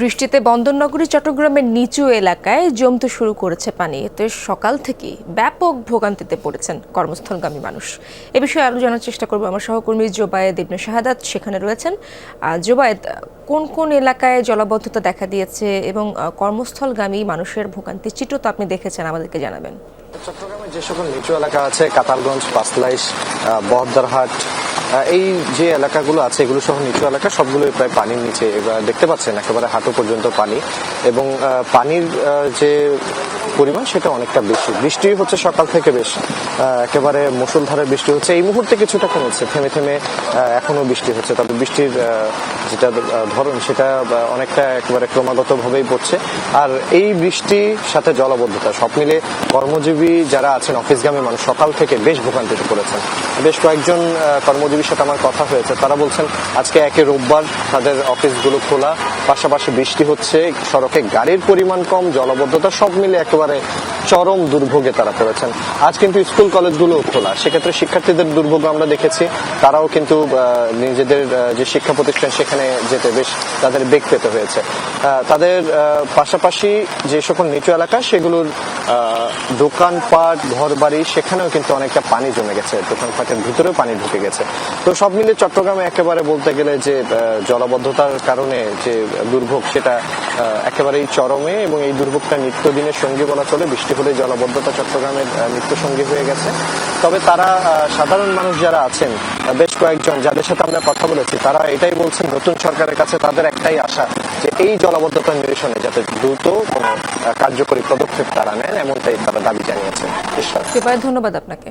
বৃষ্টিতে বন্দরনগরী, চট্টগ্রামের নিচু এলাকায় জমতে শুরু করেছে পানি। এতে সকাল থেকেই ব্যাপক ভোগান্তিতে পড়েছেন কর্মস্থলগামী মানুষ। এ বিষয়ে আরও জানার চেষ্টা করব আমার সহকর্মী জোবায়েদ ইবনে শাহাদাত। সেখানে রয়েছেন জোবায়েদ, কোন কোন এলাকায় জলাবদ্ধতা দেখা দিয়েছে এবং কর্মস্থলগামী মানুষের ভোগান্তি চিত্র তো আপনি দেখেছেন, আমাদেরকে জানাবেন। চট্টগ্রামের যে সকল নিচু এলাকা আছে, কাতারগঞ্জ, পাঁচলাইশ বহদ্দারহাট এই যে এলাকাগুলো আছে এগুলো সহ নিচু এলাকা সবগুলোই প্রায় পানির নিচে দেখতে পাচ্ছেন একেবারে হাঁটু পর্যন্ত পানি। এবং পানির যে পরিমাণ সেটা অনেকটা বেশি। বৃষ্টি হচ্ছে সকাল থেকে বেশ একেবারে মুসুলধারে বৃষ্টি হচ্ছে। এই মুহূর্তে কিছুটা কমেছে থেমে থেমে এখনও বৃষ্টি হচ্ছে। তবে বৃষ্টির যেটা ধরন সেটা অনেকটা একেবারে ক্রমাগত ভাবেই পড়ছে। আর এই বৃষ্টির সাথে জলবদ্ধতা সব মিলে কর্মজীবী যারা আছেন অফিসগামী মানুষ সকাল থেকে বেশ ভোগান্তিতে পড়েছেন। বেশ কয়েকজন আহ, কর্মজীবীর সাথে আমার কথা হয়েছে, তারা বলছেন, আজকে একে রোববার তাদের অফিসগুলো খোলা, পাশাপাশি বৃষ্টি হচ্ছে, সড়কে গাড়ির পরিমাণ কম, জলবদ্ধতা সব মিলে একেবারে চরম দুর্ভোগে তারা পড়েছেন। আজ কিন্তু স্কুল কলেজগুলো খোলা। সেক্ষেত্রে শিক্ষার্থীদের দুর্ভোগ আমরা দেখেছি। তারাও কিন্তু নিজেদের যে শিক্ষা প্রতিষ্ঠান সেখানে যেতে বেশ তাদের বেগ পেতে হয়েছে। তাদের পাশাপাশি যে সকল নিচু এলাকা, সেগুলোর দোকানপাট, ঘরবাড়ি, সেখানেও কিন্তু অনেকটা পানি জমে গেছে। দোকানপাটের ভিতরেও পানি ঢুকে গেছে। তো সব মিলে চট্টগ্রামে একেবারে বলতে গেলে যে জলাবদ্ধতার কারণে যে দুর্ভোগ, সেটা একেবারেই চরমে এবং এই দুর্ভোগটা নিত্যদিনের সঙ্গী বলা চলে। বৃষ্টি হলে জলাবদ্ধতা চট্টগ্রামের মৃত্যুসঙ্গী সঙ্গী হয়ে গেছে। তবে তারা সাধারণ মানুষ যারা আছেন বেশ কয়েকজন যাদের সাথে আমরা কথা বলেছি, তারা এটাই বলছেন, নতুন সরকারের কাছে তাদের একটাই আশা যে এই জলাবদ্ধতা নিরসনে যাতে দ্রুত কোনো কার্যকরী পদক্ষেপ তারা নেন, এমনটাই তারা দাবি জানিয়েছেন। ধন্যবাদ আপনাকে।